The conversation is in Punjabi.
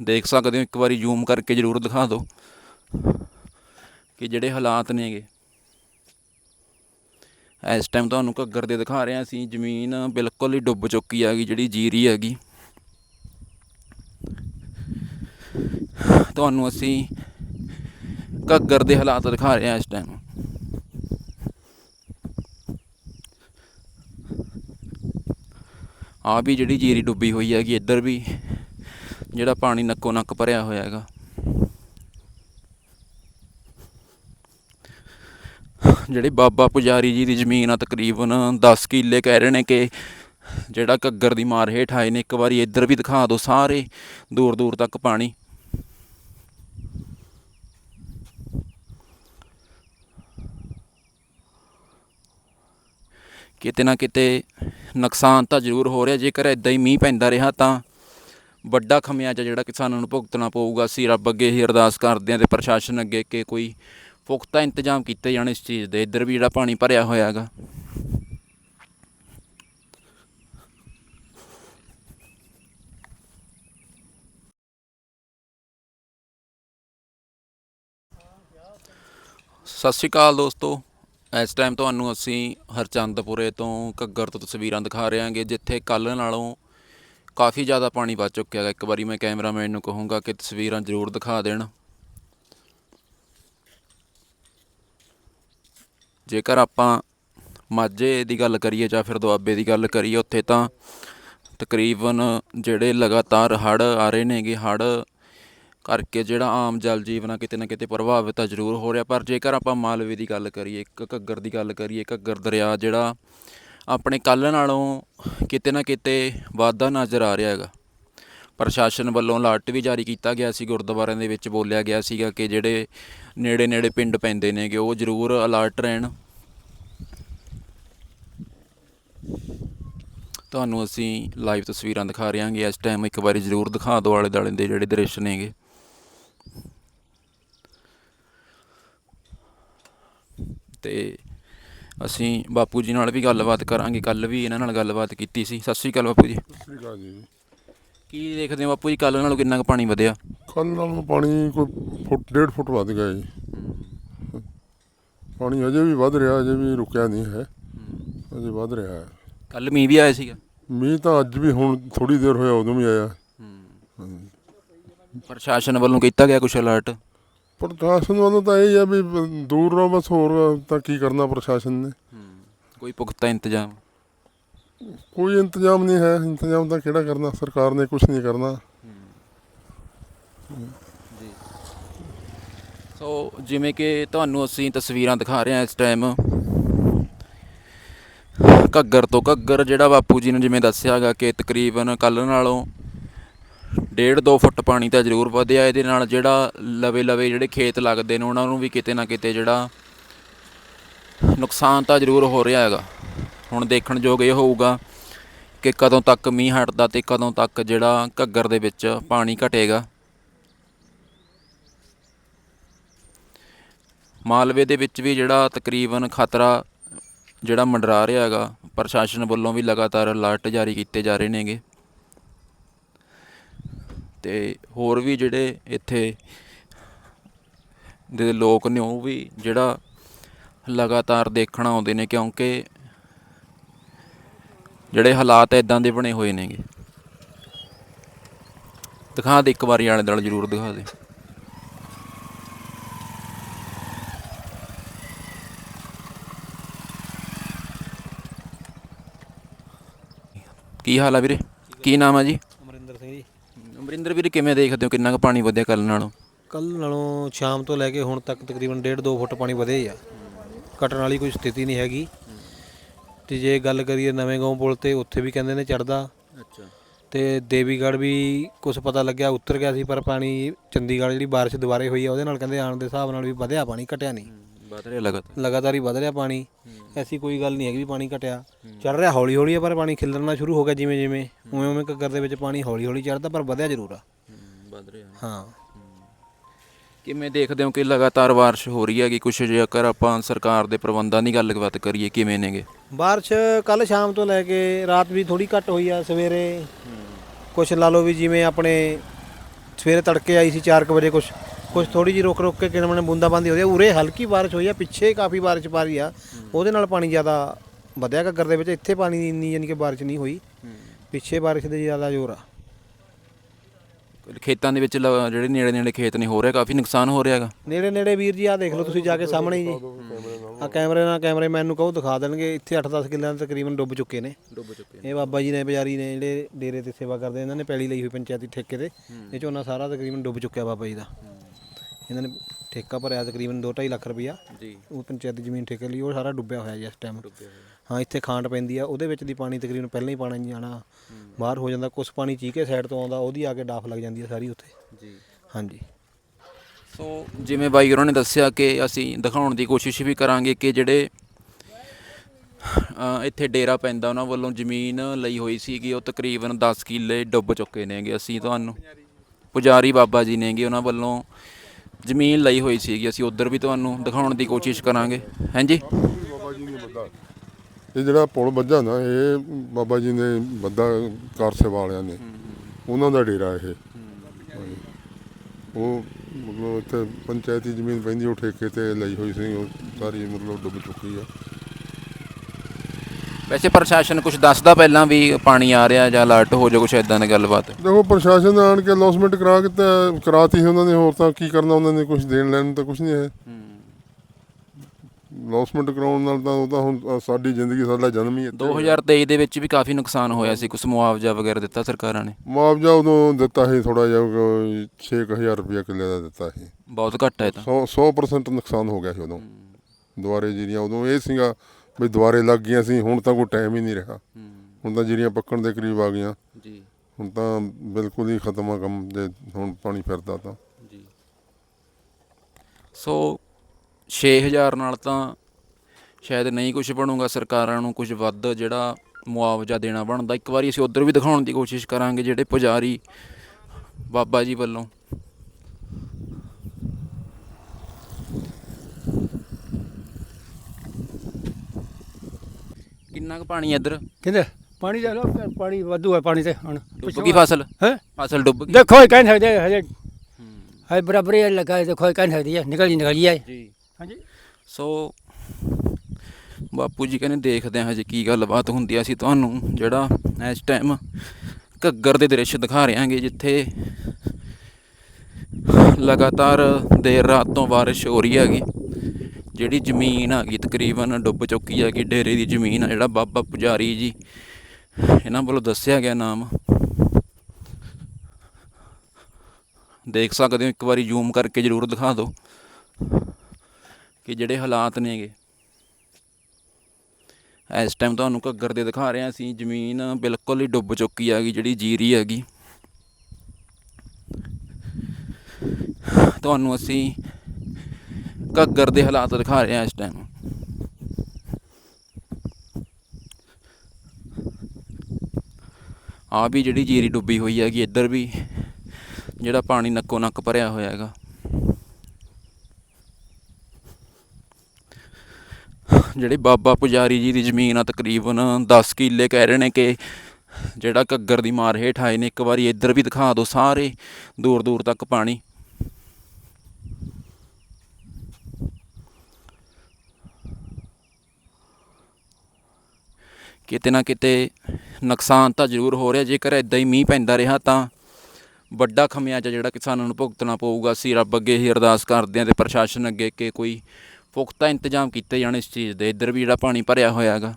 ਦੇਖ ਸਕਦੇ ਹੋ, ਇੱਕ ਵਾਰੀ ਜ਼ੂਮ ਕਰਕੇ ਜ਼ਰੂਰ ਦਿਖਾ ਦਿਓ ਕਿ ਜਿਹੜੇ ਹਾਲਾਤ ਨੇਗੇ ਇਸ ਟਾਈਮ ਤੁਹਾਨੂੰ ਘੱਗਰ ਦੇ ਦਿਖਾ ਰਹੇ ਹਾਂ ਅਸੀਂ ਜ਼ਮੀਨ ਬਿਲਕੁਲ ਹੀ ਡੁੱਬ ਚੁੱਕੀ ਹੈਗੀ ਜਿਹੜੀ ਜੀਰੀ ਹੈਗੀ। ਤੁਹਾਨੂੰ ਅਸੀਂ ਘੱਗਰ ਦੇ ਹਾਲਾਤ ਦਿਖਾ ਰਹੇ ਹਾਂ ਇਸ ਟਾਈਮ ਆ ਵੀ ਜਿਹੜੀ ਜੀਰੀ ਡੁੱਬੀ ਹੋਈ ਹੈਗੀ, ਇੱਧਰ ਵੀ ਜਿਹੜਾ ਪਾਣੀ ਨੱਕੋ ਨੱਕ ਭਰਿਆ ਹੋਇਆ ਹੈਗਾ। ਜਿਹੜੇ ਬਾਬਾ ਪੁਜਾਰੀ ਜੀ ਦੀ ਜ਼ਮੀਨ ਆ ਤਕਰੀਬਨ 10 ਕਿੱਲੇ ਕਹਿ ਰਹੇ ਨੇ ਕਿ ਜਿਹੜਾ ਘੱਗਰ ਦੀ ਮਾਰ ਹੇਠ ਆਏ ਨੇ, ਇੱਕ ਵਾਰੀ ਇੱਧਰ ਵੀ ਦਿਖਾ ਦਿਓ ਸਾਰੇ ਦੂਰ ਦੂਰ ਤੱਕ ਪਾਣੀ। ਕਿਤੇ ਨਾ ਕਿਤੇ ਨੁਕਸਾਨ ਤਾਂ ਜ਼ਰੂਰ ਹੋ ਰਿਹਾ, ਜੇਕਰ ਇਦਾਂ ਹੀ ਮੀਂਹ ਪੈਂਦਾ ਰਿਹਾ ਤਾਂ ਵੱਡਾ ਖਮਿਆਜਾ ਜਿਹੜਾ ਕਿਸਾਨਾਂ ਨੂੰ ਭੁਗਤਣਾ ਪਊਗਾ, ਅਸੀਂ ਰੱਬ ਅੱਗੇ ਹੀ ਅਰਦਾਸ ਕਰਦੇ ਹਾਂ ਤੇ ਪ੍ਰਸ਼ਾਸਨ ਅੱਗੇ ਕਿ ਕੋਈ ਪੁਖਤਾ ਇੰਤਜ਼ਾਮ ਕੀਤੇ ਜਾਣ ਇਸ ਚੀਜ਼ ਦੇ। ਇੱਧਰ ਵੀ ਜਿਹੜਾ ਪਾਣੀ ਭਰਿਆ ਹੋਇਆ ਹੈਗਾ। ਸਤਿ ਸ਼੍ਰੀ ਅਕਾਲ ਦੋਸਤੋ। ਇਸ ਟਾਈਮ ਤੁਹਾਨੂੰ ਅਸੀਂ ਹਰਚੰਦਪੁਰੇ ਤੋਂ ਘੱਗਰ ਤੋਂ ਤਸਵੀਰਾਂ ਦਿਖਾ ਰਹੇ ਹਾਂਗੇ, ਜਿੱਥੇ ਕੱਲ ਨਾਲੋਂ ਕਾਫੀ ਜ਼ਿਆਦਾ ਪਾਣੀ ਵੱਧ ਚੁੱਕਿਆ ਹੈਗਾ। ਇੱਕ ਵਾਰੀ ਮੈਂ ਕੈਮਰਾਮੈਨ ਨੂੰ ਕਹੂੰਗਾ ਕਿ ਤਸਵੀਰਾਂ ਜ਼ਰੂਰ ਦਿਖਾ ਦੇਣ। ਜੇਕਰ ਆਪਾਂ ਮਾਝੇ ਦੀ ਗੱਲ ਕਰੀਏ ਜਾਂ ਫਿਰ ਦੁਆਬੇ ਦੀ ਗੱਲ ਕਰੀਏ, ਉੱਥੇ ਤਾਂ ਤਕਰੀਬਨ ਜਿਹੜੇ ਲਗਾਤਾਰ ਹੜ੍ਹ ਆ ਰਹੇ ਨੇਗੇ, ਹੜ੍ਹ ਕਰਕੇ ਜਿਹੜਾ ਆਮ ਜਲ ਜੀਵਨ ਆ ਕਿਤੇ ਨਾ ਕਿਤੇ ਪ੍ਰਭਾਵਿਤ ਆ ਜ਼ਰੂਰ ਹੋ ਰਿਹਾ। ਪਰ ਜੇਕਰ ਆਪਾਂ ਮਾਲਵੇ ਦੀ ਗੱਲ ਕਰੀਏ ਘੱਗਰ ਦੀ ਗੱਲ ਕਰੀਏ ਘੱਗਰ ਦਰਿਆ ਜਿਹੜਾ ਆਪਣੇ ਕੱਲ੍ਹ ਨਾਲੋਂ ਕਿਤੇ ਨਾ ਕਿਤੇ ਵਾਧਾ ਨਜ਼ਰ ਆ ਰਿਹਾ ਹੈਗਾ। ਪ੍ਰਸ਼ਾਸਨ ਵੱਲੋਂ ਅਲਰਟ ਵੀ ਜਾਰੀ ਕੀਤਾ ਗਿਆ ਸੀ, ਗੁਰਦੁਆਰਿਆਂ ਦੇ ਵਿੱਚ ਬੋਲਿਆ ਗਿਆ ਸੀਗਾ ਕਿ ਜਿਹੜੇ ਨੇੜੇ ਨੇੜੇ ਪਿੰਡ ਪੈਂਦੇ ਨੇਗੇ, ਉਹ ਜ਼ਰੂਰ ਅਲਰਟ ਰਹਿਣ। ਤੁਹਾਨੂੰ ਅਸੀਂ ਲਾਈਵ ਤਸਵੀਰਾਂ ਦਿਖਾ ਰਹੇ ਹਾਂਗੇ ਇਸ ਟਾਈਮ ਇੱਕ ਵਾਰੀ ਜ਼ਰੂਰ ਦਿਖਾ ਦਿਓ ਆਲੇ ਦੁਆਲੇ ਦੇ ਜਿਹੜੇ ਦ੍ਰਿਸ਼ ਨੇਗੇ। ਤੇ ਅਸੀਂ ਬਾਪੂ ਜੀ ਨਾਲ ਵੀ ਗੱਲਬਾਤ ਕਰਾਂਗੇ ਕੱਲ ਵੀ ਇਹਨਾਂ ਨਾਲ ਗੱਲਬਾਤ ਕੀਤੀ ਸੀ। ਸਤਿ ਸ਼੍ਰੀ ਅਕਾਲ ਬਾਪੂ ਜੀ। ਸਤਿ ਸ਼੍ਰੀ ਅਕਾਲ ਜੀ। ਕੀ ਦੇਖਦੇ ਹੋ ਬਾਪੂ ਜੀ ਕੱਲ ਨਾਲੋਂ ਕਿੰਨਾ ਕੁ ਪਾਣੀ ਵਧਿਆ? ਕੱਲ ਨਾਲੋਂ ਪਾਣੀ ਕੋਈ ਫੁੱਟ ਡੇਢ ਫੁੱਟ ਵੱਧ ਗਿਆ ਜੀ। ਪਾਣੀ ਅਜੇ ਵੀ ਵੱਧ ਰਿਹਾ ਅਜੇ ਵੀ ਰੁਕਿਆ ਨਹੀਂ ਹੈ। ਅਜੇ ਵੱਧ ਰਿਹਾ ਹੈ। ਕੱਲ ਮੀਂਹ ਵੀ ਆਇਆ ਸੀਗਾ? ਮੀਂਹ ਤਾਂ ਅੱਜ ਵੀ ਹੁਣ ਥੋੜੀ ਦੇਰ ਹੋਇਆ ਉਦੋਂ ਵੀ ਆਇਆ। ਪ੍ਰਸ਼ਾਸਨ ਵੱਲੋਂ ਕੀਤਾ ਗਿਆ ਕੁਝ ਅਲਰਟ ਪ੍ਰਸ਼ਾਸਨ ਵੱਲੋਂ ਤਾਂ ਇਹ ਆ ਵੀ ਬ- ਦੂਰ ਰਹੋ ਬਸ ਹੋਰ ਤਾਂ ਕੀ ਕਰਨਾ ਪ੍ਰਸ਼ਾਸਨ ਨੇ। ਕੋਈ ਪੁਖਤਾ ਇੰਤਜ਼ਾਮ? ਕੋਈ ਇੰਤਜ਼ਾਮ ਨਹੀਂ ਹੈ ਇੰਤਜ਼ਾਮ ਤਾਂ ਕਿਹੜਾ ਕਰਨਾ? ਸਰਕਾਰ ਨੇ ਕੁਝ ਨਹੀਂ ਕਰਨਾ। ਸੋ ਜਿਵੇਂ ਕਿ ਤੁਹਾਨੂੰ ਅਸੀਂ ਤਸਵੀਰਾਂ ਦਿਖਾ ਰਹੇ ਹਾਂ ਇਸ ਟਾਈਮ ਘੱਗਰ ਤੋਂ ਘੱਗਰ ਜਿਹੜਾ ਬਾਪੂ ਜੀ ਨੇ ਜਿਵੇਂ ਦੱਸਿਆਗਾ ਕਿ ਤਕਰੀਬਨ ਕੱਲ ਨਾਲੋਂ ਡੇਢ 2 ਫੁੱਟ ਪਾਣੀ ਤਾਂ ਜ਼ਰੂਰ ਵਧਿਆ। ਇਹਦੇ ਨਾਲ ਜਿਹੜਾ ਲਵੇ ਲਵੇ ਜਿਹੜੇ ਖੇਤ ਲੱਗਦੇ ਨੇ, ਉਹਨਾਂ ਨੂੰ ਵੀ ਕਿਤੇ ਨਾ ਕਿਤੇ ਜਿਹੜਾ ਨੁਕਸਾਨ ਤਾਂ ਜ਼ਰੂਰ ਹੋ ਰਿਹਾ ਹੈਗਾ। ਹੁਣ ਦੇਖਣ ਯੋਗ ਇਹ ਹੋਊਗਾ ਕਿ ਕਦੋਂ ਤੱਕ ਮੀਂਹ ਹਟਦਾ ਤੇ ਕਦੋਂ ਤੱਕ ਜਿਹੜਾ ਘੱਗਰ ਦੇ ਵਿੱਚ ਪਾਣੀ ਘਟੇਗਾ। ਮਾਲਵੇ ਦੇ ਵਿੱਚ ਵੀ ਜਿਹੜਾ ਤਕਰੀਬਨ ਖਤਰਾ ਜਿਹੜਾ ਮੰਡਰਾ ਰਿਹਾ ਹੈਗਾ, ਪ੍ਰਸ਼ਾਸਨ ਵੱਲੋਂ ਵੀ ਲਗਾਤਾਰ ਅਲਰਟ ਜਾਰੀ ਕੀਤੇ ਜਾ ਰਹੇ ਨੇਗੇ। ਤੇ ਹੋਰ ਵੀ ਜਿਹੜੇ ਇੱਥੇ ਦੇ ਲੋਕ ਨੇ ਉਹ ਵੀ ਜਿਹੜਾ ਲਗਾਤਾਰ ਦੇਖਣ ਆਉਂਦੇ ਨੇ ਕਿਉਂਕਿ ਜਿਹੜੇ ਹਾਲਾਤ ਇਦਾਂ ਦੇ ਬਣੇ ਹੋਏ ਨੇਗੇ। ਦਿਖਾ ਦੇ ਇੱਕ ਵਾਰੀ ਆਲੇ ਦੁਆਲੇ ਜ਼ਰੂਰ ਦਿਖਾ ਦੇ। ਕੀ ਹਾਲ ਆ ਵੀਰੇ? ਕੀ ਨਾਮ ਆ ਜੀ? ਅਮਰਿੰਦਰ ਵੀਰੇ ਕਿਵੇਂ ਦੇਖਦੇ ਹੋ? ਕਿੰਨਾ ਕੁ ਪਾਣੀ ਵਧਿਆ ਕੱਲ ਨਾਲੋਂ? ਕੱਲ ਨਾਲੋਂ ਸ਼ਾਮ ਤੋਂ ਲੈ ਕੇ ਹੁਣ ਤੱਕ ਤਕਰੀਬਨ 1.5 2 ਫੁੱਟ ਪਾਣੀ ਵਧਿਆ ਹੀ ਆ। ਘਟਣ ਵਾਲੀ ਕੋਈ ਸਥਿਤੀ ਨਹੀਂ ਹੈਗੀ। ਤੇ ਜੇ ਗੱਲ ਕਰੀਏ ਨਵੇਂ ਗਾਉਂ ਪੁਲ ਤੇ ਉੱਥੇ ਵੀ ਕਹਿੰਦੇ ਨੇ ਚੜਦਾ ਅੱਛਾ। ਤੇ ਦੇਵੀਗੜ੍ਹ ਵੀ ਕੁਝ ਪਤਾ ਲੱਗਿਆ ਉੱਤਰ ਗਿਆ ਸੀ ਪਰ ਪਾਣੀ ਚੰਡੀਗੜ੍ਹ ਜਿਹੜੀ ਬਾਰਿਸ਼ ਦੁਬਾਰੇ ਹੋਈ ਆ ਉਹਦੇ ਨਾਲ ਕਹਿੰਦੇ ਆਉਣ ਦੇ ਹਿਸਾਬ ਨਾਲ ਵੀ ਵਧਿਆ ਪਾਣੀ ਘਟਿਆ ਨਹੀਂ। ਵਧ ਰਿਹਾ ਲਗਾਤਾਰ ਲਗਾਤਾਰ ਹੀ ਵਧ ਰਿਹਾ ਪਾਣੀ। ਐਸੀ ਕੋਈ ਗੱਲ ਨਹੀਂ ਹੈਗੀ ਵੀ ਪਾਣੀ ਘਟਿਆ। ਚੜ ਰਿਹਾ ਹੌਲੀ ਹੌਲੀ ਆ ਪਰ ਪਾਣੀ ਖਿਲਰਨਾ ਸ਼ੁਰੂ ਹੋ ਗਿਆ ਜਿਵੇਂ ਜਿਵੇਂ ਉਵੇਂ ਉਵੇਂ ਘੱਗਰ ਦੇ ਵਿੱਚ ਪਾਣੀ ਹੌਲੀ ਹੌਲੀ ਚੜਦਾ ਪਰ ਵਧਿਆ ਜ਼ਰੂਰ ਆ। ਵਧ ਰਿਹਾ। ਹਾਂ। ਕਿਵੇਂ ਦੇਖਦੇ ਹੋ ਕਿ ਲਗਾਤਾਰ ਬਾਰਿਸ਼ ਹੋ ਰਹੀ ਹੈਗੀ? ਕੁਛ ਜੇਕਰ ਆਪਾਂ ਸਰਕਾਰ ਦੇ ਪ੍ਰਬੰਧਾਂ ਦੀ ਗੱਲਬਾਤ ਕਰੀਏ ਕਿਵੇਂ ਨੇਗੇ? ਬਾਰਿਸ਼ ਕੱਲ ਸ਼ਾਮ ਤੋਂ ਲੈ ਕੇ ਰਾਤ ਵੀ ਥੋੜੀ ਘੱਟ ਹੋਈ ਆ ਸਵੇਰੇ। ਕੁਛ ਲਾ ਲਓ ਵੀ ਜਿਵੇਂ ਆਪਣੇ ਸਵੇਰੇ ਤੜਕੇ ਆਈ ਸੀ 4 ਵਜੇ ਕੁਛ। ਕੁਛ ਥੋੜੀ ਜਿਹੀ ਰੁਕ ਰੁਕ ਕੇ ਕਿਨਮਣੇ ਬੂੰਦਾਬਾਂਦੀ ਹੋ ਰਹੀ ਆ। ਉਰੇ ਹਲਕੀ ਬਾਰਿਸ਼ ਹੋਈ ਆ ਪਿੱਛੇ ਕਾਫੀ ਬਾਰਿਸ਼ ਪਾ ਰਹੀ ਆ। ਉਹਦੇ ਨਾਲ ਪਾਣੀ ਜ਼ਿਆਦਾ ਵਧਿਆ ਘੱਗਰ ਦੇ ਵਿੱਚ। ਇੱਥੇ ਪਾਣੀ ਇੰਨੀ ਯਾਨੀ ਕਿ ਬਾਰਿਸ਼ ਨਹੀਂ ਹੋਈ। ਪਿੱਛੇ ਬਾਰਿਸ਼ ਦੇ ਜ਼ਿਆਦਾ ਜ਼ੋਰ ਆ। ਖੇਤਾਂ ਦੇ ਵਿੱਚ ਲ- ਜਿਹੜੇ ਨੇੜੇ ਨੇੜੇ ਖੇਤ ਨੇ ਹੋ ਰਿਹਾ ਕਾਫੀ ਨੁਕਸਾਨ ਹੋ ਰਿਹਾ ਹੈਗਾ? ਨੇੜੇ ਨੇੜੇ ਵੀਰ ਜੀ ਆ ਦੇਖ ਲਓ ਤੁਸੀਂ ਜਾ ਕੇ ਸਾਹਮਣੇ ਹੀ। ਜੀ ਆ ਕੈਮਰੇ ਨਾਲ ਕੈਮਰੇਮੈਨ ਨੂੰ ਕਹੋ ਦਿਖਾ ਦੇਣਗੇ। ਇੱਥੇ 8-10 ਕਿੱਲਿਆਂ ਦੇ ਤਕਰੀਬਨ ਡੁੱਬ ਚੁੱਕੇ ਨੇ। ਡੁੱਬ ਚੁੱਕੇ ਇਹ ਬਾਬਾ ਜੀ ਨੇ ਬਜ਼ਾਰੀ ਨੇ ਜਿਹੜੇ ਡੇਰੇ ਤੇ ਸੇਵਾ ਕਰਦੇ ਇਹਨਾਂ ਨੇ ਪੈਲੀ ਲਈ ਹੋਈ ਪੰਚਾਇਤੀ ਠੇਕੇ ਤੇ। ਇਹ ਝੋਨਾ ਸਾਰਾ ਤਕਰੀਬਨ ਡੁੱਬ ਚੁੱਕਿਆ ਬਾਬਾ ਜੀ ਦਾ। ਇਹਨਾਂ ਨੇ ਠੇਕਾ ਭਰਿਆ ਤਕਰੀਬਨ 2.5 ਲੱਖ ਰੁਪਈਆ ਜੀ। ਉਹ ਪੰਚਾਇਤੀ ਜ਼ਮੀਨ ਠੇਕੇ ਲਈ ਉਹ ਸਾਰਾ ਡੁੱਬਿਆ ਹੋਇਆ ਜੀ ਇਸ ਟਾਈਮ ਹਾਂ ਇੱਥੇ ਖਾਂਡ ਪੈਂਦੀ ਆ ਉਹਦੇ ਵਿੱਚ ਦੀ ਪਾਣੀ ਤਕਰੀਬਨ ਪਹਿਲਾਂ ਹੀ ਪਾਣਾ ਜਾਣਾ ਬਾਹਰ ਹੋ ਜਾਂਦਾ ਕੁਝ ਪਾਣੀ ਚੀਕੇ ਸਾਈਡ ਤੋਂ ਆਉਂਦਾ ਉਹਦੀ ਆ ਕੇ ਡਾਫ ਲੱਗ ਜਾਂਦੀ ਹੈ ਸਾਰੀ ਉੱਥੇ। ਜੀ। ਹਾਂਜੀ। ਸੋ ਜਿਵੇਂ ਬਾਈ ਹੋਰਾਂ ਨੇ ਦੱਸਿਆ ਕਿ ਅਸੀਂ ਦਿਖਾਉਣ ਦੀ ਕੋਸ਼ਿਸ਼ ਵੀ ਕਰਾਂਗੇ ਕਿ ਜਿਹੜੇ ਇੱਥੇ ਡੇਰਾ ਪੈਂਦਾ ਉਹਨਾਂ ਵੱਲੋਂ ਜ਼ਮੀਨ ਲਈ ਹੋਈ ਸੀਗੀ ਉਹ ਤਕਰੀਬਨ 10 ਕਿੱਲੇ ਡੁੱਬ ਚੁੱਕੇ ਨੇਗੇ ਅਸੀਂ ਤੁਹਾਨੂੰ। ਪੁਜਾਰੀ ਬਾਬਾ ਜੀ ਨੇਗੇ ਉਹਨਾਂ ਵੱਲੋਂ ਜ਼ਮੀਨ ਲਈ ਹੋਈ ਸੀਗੀ, ਅਸੀਂ ਉਧਰ ਵੀ ਤੁਹਾਨੂੰ ਦਿਖਾਉਣ ਦੀ ਕੋਸ਼ਿਸ਼ ਕਰਾਂਗੇ। ਹਾਂਜੀ? ਬਾਬਾ ਜੀ ਨੇ ਬੱਦਾ ਇਹ ਜਿਹੜਾ ਪੁਲ ਬੱਝਾ ਨਾ, ਇਹ ਬਾਬਾ ਜੀ ਨੇ ਬੰਦਾ ਕਾਰ ਸੇਵਾ ਵਾਲਿਆਂ ਨੇ। ਉਹਨਾਂ ਦਾ ਡੇਰਾ ਇਹ। ਉਹ ਮਤਲਬ ਇੱਥੇ ਪੰਚਾਇਤੀ ਜ਼ਮੀਨ ਪੈਂਦੀ, ਉਹ ਠੇਕੇ ਤੇ ਲਈ ਹੋਈ ਸੀ, ਉਹ ਸਾਰੀ ਮਤਲਬ ਡੁੱਬ ਚੁੱਕੀ ਆ। ਵੈਸੇ ਪ੍ਰਸ਼ਾਸਨ ਕੁਝ ਦੱਸਦਾ ਪਹਿਲਾਂ ਵੀ ਪਾਣੀ ਆ ਰਿਹਾ ਜਾਂ ਅਲਰਟ ਹੋ ਜਾ ਕੁਝ ਇਦਾਂ ਦੀ ਗੱਲਬਾਤ? ਦੇਖੋ ਪ੍ਰਸ਼ਾਸਨ ਆਣ ਕੇ ਲੌਸਮੈਂਟ ਕਰਾ ਕੇ ਤਾਂ ਕਰਾਤੀ ਸੀ ਉਹਨਾਂ ਨੇ ਹੋਰ ਤਾਂ ਕੀ ਕਰਨਾ ਉਹਨਾਂ ਨੇ ਕੁਝ ਦੇਣ ਲੈਣ ਨੂੰ ਤਾਂ ਕੁਝ ਨਹੀਂ ਹੈ। ਲੌਸਮੈਂਟ ਕਰਾਉਣ ਨਾਲ ਤਾਂ ਉਹ ਤਾਂ ਹੁਣ ਸਾਡੀ ਜ਼ਿੰਦਗੀ ਸਾਡਾ ਜਨਮ ਹੀ ਹੋਇਆ। 2023 ਦੇ ਵਿੱਚ ਵੀ ਕਾਫੀ ਨੁਕਸਾਨ ਹੋਇਆ ਸੀ ਕੁਝ ਮੁਆਵਜ਼ਾ ਵਗੈਰਾ ਦਿੱਤਾ ਸਰਕਾਰਾਂ ਨੇ? ਮੁਆਵਜ਼ਾ ਉਦੋਂ ਦਿੱਤਾ ਸੀ ਥੋੜਾ ਜਿਹਾ 6000 ਰੁਪਇਆ ਕਿੱਲੇ ਦਾ ਦਿੱਤਾ ਸੀ। ਬਹੁਤ ਘੱਟ ਹੈ ਤਾਂ। 100 100% ਨੁਕਸਾਨ ਹੋ ਗਿਆ ਸੀ ਉਦੋਂ। ਦੁਆਰੇ ਜਿਹੜੀਆਂ ਉਦੋਂ ਇਹ ਸੀਗਾ ਵੀ ਦੁਆਰੇ ਲੱਗ ਗਈਆਂ ਸੀ ਹੁਣ ਤਾਂ ਕੋਈ ਟਾਈਮ ਹੀ ਨਹੀਂ ਰਿਹਾ। ਹੁਣ ਤਾਂ ਜਿਹੜੀਆਂ ਪੱਕਣ ਦੇ ਕਰੀਬ ਆ ਗਈਆਂ ਜੀ। ਹੁਣ ਤਾਂ ਬਿਲਕੁਲ ਹੀ ਖਤਮ ਆ ਕੰਮ ਜੇ ਹੁਣ ਪਾਣੀ ਫਿਰਦਾ ਤਾਂ। ਜੀ। ਸੋ 6000 ਨਾਲ ਤਾਂ ਸ਼ਾਇਦ ਨਹੀਂ ਕੁਝ ਬਣੂਗਾ ਸਰਕਾਰਾਂ ਨੂੰ ਕੁਝ ਵੱਧ ਜਿਹੜਾ ਮੁਆਵਜ਼ਾ ਦੇਣਾ ਬਣਦਾ। ਇੱਕ ਵਾਰੀ ਅਸੀਂ ਉਧਰ ਵੀ ਦਿਖਾਉਣ ਦੀ ਕੋਸ਼ਿਸ਼ ਕਰਾਂਗੇ ਜਿਹੜੇ ਪੁਜਾਰੀ ਬਾਬਾ ਜੀ ਵੱਲੋਂ। ਕਿੰਨਾ ਕੁ ਪਾਣੀ ਹੈ ਇੱਧਰ? ਕਹਿੰਦੇ ਪਾਣੀ ਦੇ ਲੋ ਪਾਣੀ ਵਾਧੂ ਹੈ ਪਾਣੀ ਤੇ ਹੁਣ। ਡੁੱਬ ਗਈ ਫਸਲ? ਹੈ? ਫਸਲ ਡੁੱਬ ਗਈ? ਦੇਖੋ ਇਹ ਕਹਿ ਸਕਦੇ ਹਜੇ ਹੈ। ਬਰਾਬਰ ਹੀ ਲੱਗਾ ਦੇਖੋ ਇਹ ਕਹਿ ਸਕਦੀ ਨਿਕਲ ਹੀ ਨਿਕਲ ਹੈ ਜੀ। ਹਾਂਜੀ। ਸੋ ਬਾਪੂ ਜੀ ਕਹਿੰਦੇ ਦੇਖਦੇ ਹਾਂ ਹਜੇ ਕੀ ਗੱਲਬਾਤ ਹੁੰਦੀ ਆ ਅਸੀਂ ਤੁਹਾਨੂੰ ਜਿਹੜਾ ਇਸ ਟਾਈਮ ਘੱਗਰ ਦੇ ਦ੍ਰਿਸ਼ ਦਿਖਾ ਰਹੇ ਹਾਂਗੇ ਜਿੱਥੇ ਲਗਾਤਾਰ ਦੇਰ ਰਾਤ ਤੋਂ ਬਾਰਿਸ਼ ਹੋ ਰਹੀ ਹੈਗੀ। ਜਿਹੜੀ ਜ਼ਮੀਨ ਹੈਗੀ ਤਕਰੀਬਨ ਡੁੱਬ ਚੁੱਕੀ ਹੈਗੀ, ਡੇਰੇ ਦੀ ਜ਼ਮੀਨ ਆ, ਜਿਹੜਾ ਬਾਬਾ ਪੁਜਾਰੀ ਜੀ। ਇਹਨਾਂ ਵੱਲੋਂ ਦੱਸਿਆ ਗਿਆ ਨਾਮ। ਦੇਖ ਸਕਦੇ ਹੋ, ਇੱਕ ਵਾਰੀ ਜ਼ੂਮ ਕਰਕੇ ਜ਼ਰੂਰ ਦਿਖਾ ਦਿਓ ਕਿ ਜਿਹੜੇ ਹਾਲਾਤ ਨੇਗੇ ਇਸ ਟਾਈਮ ਤੁਹਾਨੂੰ ਘੱਗਰ ਦੇ ਦਿਖਾ ਰਹੇ ਹਾਂ ਅਸੀਂ ਜ਼ਮੀਨ ਬਿਲਕੁਲ ਹੀ ਡੁੱਬ ਚੁੱਕੀ ਹੈਗੀ, ਜਿਹੜੀ ਜੀਰੀ ਹੈਗੀ। ਤੁਹਾਨੂੰ ਅਸੀਂ ਘੱਗਰ ਦੇ ਹਾਲਾਤ ਦਿਖਾ ਰਿਹਾ ਇਸ ਟਾਈਮ ਆ ਵੀ ਜਿਹੜੀ ਜੀਰੀ ਡੁੱਬੀ ਹੋਈ ਹੈਗੀ, ਇੱਧਰ ਵੀ ਜਿਹੜਾ ਪਾਣੀ ਨੱਕੋ ਨੱਕ ਭਰਿਆ ਹੋਇਆ ਹੈਗਾ। ਜਿਹੜੇ ਬਾਬਾ ਪੁਜਾਰੀ ਜੀ ਦੀ ਜ਼ਮੀਨ ਆ, ਤਕਰੀਬਨ 10 ਕਿੱਲੇ ਕਹਿ ਰਹੇ ਨੇ ਕਿ ਜਿਹੜਾ ਘੱਗਰ ਦੀ ਮਾਰ ਹੇਠ ਆਏ ਨੇ, ਇੱਕ ਵਾਰੀ ਇੱਧਰ ਵੀ ਦਿਖਾ ਦਿਓ ਸਾਰੇ ਦੂਰ ਦੂਰ ਤੱਕ ਪਾਣੀ। ਕਿਤੇ ਨਾ ਕਿਤੇ ਨੁਕਸਾਨ ਤਾਂ ਜ਼ਰੂਰ ਹੋ ਰਿਹਾ। ਜੇਕਰ ਇਦਾਂ ਹੀ ਮੀਂਹ ਪੈਂਦਾ ਰਿਹਾ ਤਾਂ ਵੱਡਾ ਖਮਿਆਜਾ ਜਿਹੜਾ ਕਿਸਾਨਾਂ ਨੂੰ ਭੁਗਤਣਾ ਪਊਗਾ। ਅਸੀਂ ਰੱਬ ਅੱਗੇ ਹੀ ਅਰਦਾਸ ਕਰਦੇ ਹਾਂ ਤੇ ਪ੍ਰਸ਼ਾਸਨ ਅੱਗੇ ਕਿ ਕੋਈ ਪੁਖਤਾ ਇੰਤਜ਼ਾਮ ਕੀਤੇ ਜਾਣ ਇਸ ਚੀਜ਼ ਦੇ। ਇੱਧਰ ਵੀ ਜਿਹੜਾ ਪਾਣੀ ਭਰਿਆ ਹੋਇਆ ਹੈਗਾ।